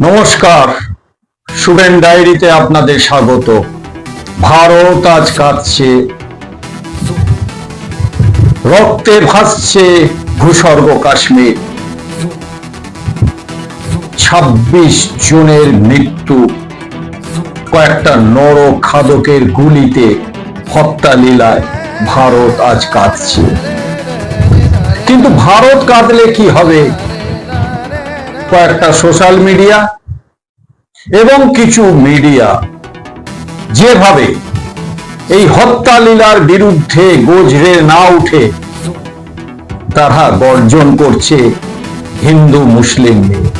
নমস্কার। শুভেন ডায়েরিতে আপনাদের স্বাগত। ভারত আজ কাঁদছে। রক্তে ভাসছে ভূস্বর্গ কাশ্মীর। ছাব্বিশ জনের মৃত্যু। কয়েকটা নর খাদকের গুলিতে হত্যা লীলায় ভারত আজ কাঁদছে। কিন্তু ভারত কাঁদলে কি হবে? কয়েকটা সোশ্যাল মিডিয়া এবং কিছু মিডিয়া যেভাবে এই হত্যা লীলার বিরুদ্ধে গোজরে না উঠে তারা গর্জন করছে হিন্দু মুসলিম নিয়ে।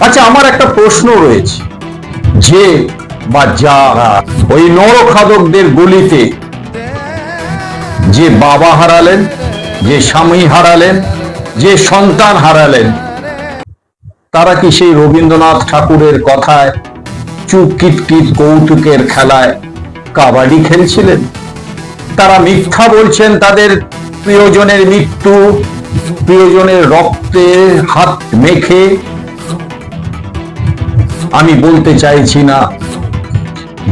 আচ্ছা আমার একটা প্রশ্ন রয়েছে। যে বা যারা ওই নরখাদকদের গুলিতে যে বাবা হারালেন, যে স্বামী হারালেন, যে সন্তান হারালেন তারা কি সেই রবীন্দ্রনাথ ঠাকুরের কথায় চুপ কিটকিট কৌতুকের খেলায় কাবাডি খেলছিলেন? তারা মিথ্যা বলছেন তাদের প্রিয়জনের মৃত্যু, প্রিয়জনের রক্তে হাত মেখে। আমি বলতে চাইছি না,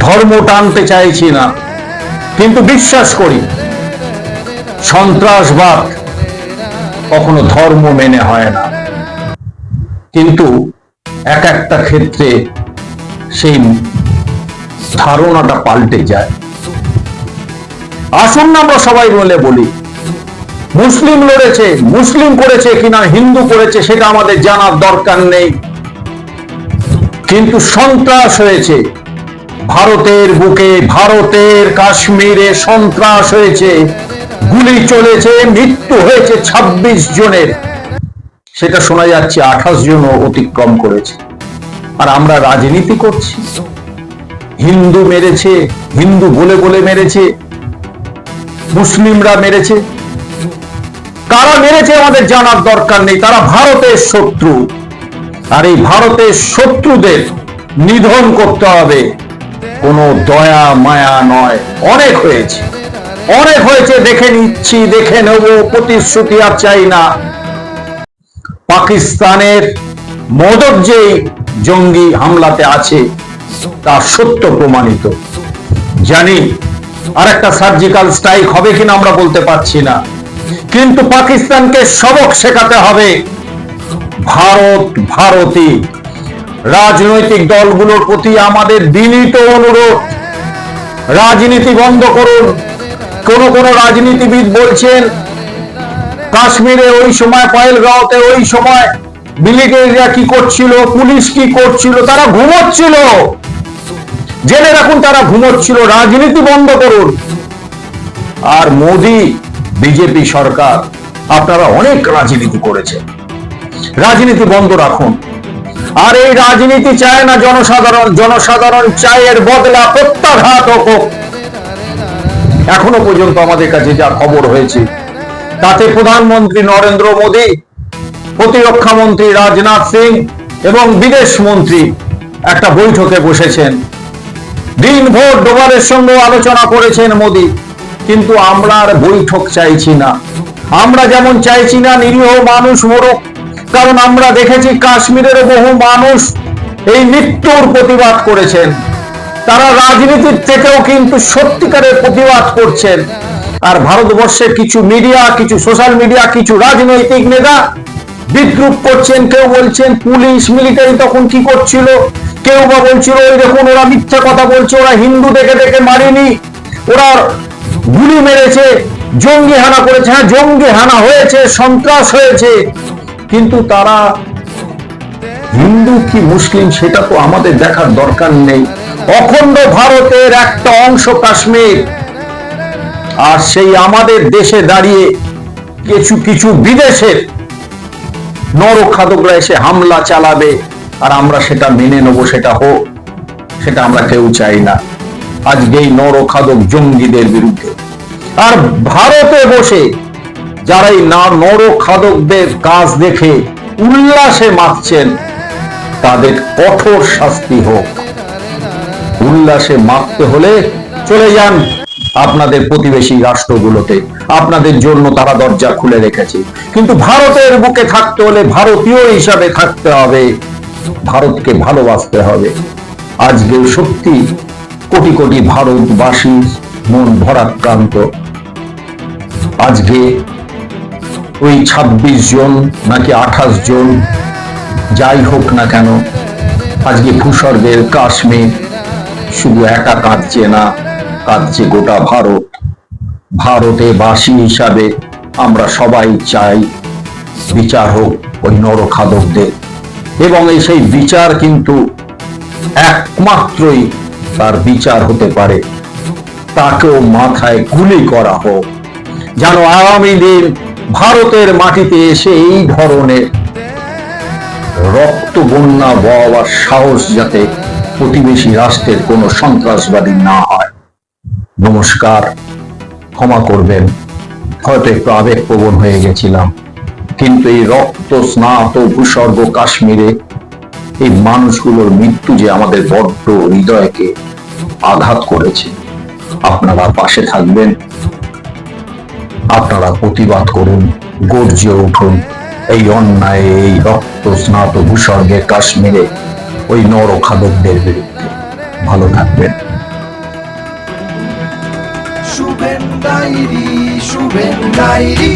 ধর্ম টানতে চাইছি না, কিন্তু বিশ্বাস করি, সন্ত্রাসবাদ কখনো ধর্ম মেনে হয় না। কিন্তু এক একটা ক্ষেত্রে সেই ধারণাটা পাল্টে যায়। আসুন না আমরা সবাই বলে বলি, মুসলিম লড়েছে, মুসলিম করেছে কিনা, হিন্দু করেছে সেটা আমাদের জানার দরকার নেই। কিন্তু সন্ত্রাস হয়েছে, ভারতের বুকে, ভারতের কাশ্মীরে সন্ত্রাস হয়েছে, গুলি চলেছে, মৃত্যু হয়েছে ২৬ জনের। সেটা শোনা যাচ্ছে আঠাশ জন অতিক্রম করেছে। আর আমরা রাজনীতি করছি। হিন্দু মেরেছে, হিন্দু বলে বলে মেরেছে, মুসলিমরা মেরেছে। কারা মেরেছে আমাদের জানার দরকার নেই, তারা ভারতের শত্রু। আর এই ভারতের শত্রুদের নিধন করতে হবে। কোনো দয়া, মায়া নয়। অনেক হয়েছে। অনেক হয়েছে, দেখে নিচ্ছি, দেখে নেব, প্রতিশ্রুতি আর চাই না। পাকিস্তানের মদক যে জঙ্গি হামলাতে আছে, তা সত্য প্রমাণিত। জানি আর একটা সার্জিক্যাল স্ট্রাইক হবে কিনা আমরা বলতে পারছি না। কিন্তু পাকিস্তানকে সবক শেখাতে হবে ভারত, ভারতী। রাজনৈতিক দলগুলোর প্রতি আমাদের বিনীত অনুরোধ, রাজনীতি বন্ধ করুন। কোন কোন রাজনীতিবিদ বলছেন কাশ্মীরে ওই সময় পয়েলগাঁওতে ওই সময় মিলিটারিরা কি করছিল, পুলিশ কি করছিল, তারা ঘুমোচ্ছিল। জেনে রাখুন, তারা ঘুমোচ্ছিল। রাজনীতি বন্ধ করুন। আর মোদি, বিজেপি সরকার, আপনারা অনেক রাজনীতি করেছেন। রাজনীতি বন্ধ রাখুন। আর এই রাজনীতি চায় না জনসাধারণ। জনসাধারণ চায় এর বদলা প্রত্যাঘাত হোক। এখনও পর্যন্ত আমাদের কাছে যা খবর হয়েছে তাতে প্রধানমন্ত্রী নরেন্দ্র মোদী, প্রতিরক্ষা মন্ত্রী রাজনাথ সিং এবং বিদেশ মন্ত্রী একটা বৈঠকে বসেছেন। দিনভর ডোভালের সঙ্গে আলোচনা করেছেন মোদী, কিন্তু আমরা আর বৈঠক চাইছি না। আমরা যেমন চাইছি না নিরীহ মানুষ মরুক, কারণ আমরা দেখেছি কাশ্মীরের বহু মানুষ এই মৃত্যুর প্রতিবাদ করেছেন। তারা রাজনীতির থেকেও কিন্তু সত্যিকারের প্রতিবাদ করছেন। আর ভারতবর্ষের কিছু মিডিয়া কিছু সোশ্যাল মিডিয়া কিছু রাজনৈতিক নেতা বিদ্রুপ করছেন, কেউ বলছেন পুলিশ মিলিটারি তখন কি করছিল? কেউ বা বলছিল ওই দেখুন, ওরা মিথ্যা কথা বলছে, ওরা হিন্দু দেখে দেখে মারেনি, ওরা গুলি মেরেছে, জঙ্গি হানা করেছে। হ্যাঁ জঙ্গি হানা হয়েছে, সন্ত্রাস হয়েছে, কিন্তু তারা হিন্দু কি মুসলিম সেটা তো আমাদের দেখার দরকার নেই। অখণ্ড ভারতের একটা অংশ কাশ্মীর আর সেই আমাদের দেশে দাঁড়িয়ে কিছু কিছু বিদেশের নরখাদকরা এসে হামলা চালাবে আর আমরা সেটা মেনে নেব, সেটা হোক, সেটা আমরা কেউ চাই না। আজকে এই নরখাদক জঙ্গিদের বিরুদ্ধে। আর ভারতে বসে যারা এই নরখাদকদের কাজ দেখে উল্লাসে মাতছেন তাদের কঠোর শাস্তি হোক। উল্লাসে মাপতে হলে চলে যান আপনাদের প্রতিবেশী রাষ্ট্রগুলোতে। আপনাদের জন্য তারা দরজা খুলে রেখেছে। কিন্তু ভারতের বুকে থাকতে হলে ভারতীয় হিসাবে থাকতে হবে। ভারতকে ভালোবাসতে হবে। আজকে সত্যি কোটি কোটি ভারতবাসী মন ভরাক্রান্ত। আজকে ওই ২৬ জন নাকি আঠাশ জন, যাই হোক না কেন, আজকে ভূস্বর্গের কাশ্মীর শুধু একা কাঁদছে না। কাঁদছে গোটা ভারত। ভারতে বাসী হিসাবে আমরা সবাই চাই বিচার হোক ওই নরখাদকদের। এবং এই সেই বিচার কিন্তু একমাত্রই তার বিচার হতে পারে। তাকেও মাথায় গুলি করা হোক। যেন আগামী দিন ভারতের মাটিতে এসে এই ধরনের রক্ত বন্যা বওয়ার সাহস যাতে প্রতিবেশী রাষ্ট্রের কোনো সন্ত্রাসবাদী না হয়। নমস্কার, ক্ষমা করবেন। হয়তো একটু আবেগপ্রবণ হয়ে গেছিলাম। কিন্তু এই রক্ত স্নাত ভূস্বর্গ কাশ্মীরে এই মানুষগুলোর মৃত্যু যে আমাদের বড্ড হৃদয়কে আঘাত করেছে, আপনারা পাশে থাকবেন। আপনারা প্রতিবাদ করুন, গর্জে উঠুন, এই অন্যায়, এই রক্ত স্নাত ভূস্বর্গে কাশ্মীরে ওই নরখাদকদের বিরুদ্ধে। ভালো থাকবেন। Shuven diary Shuven diary.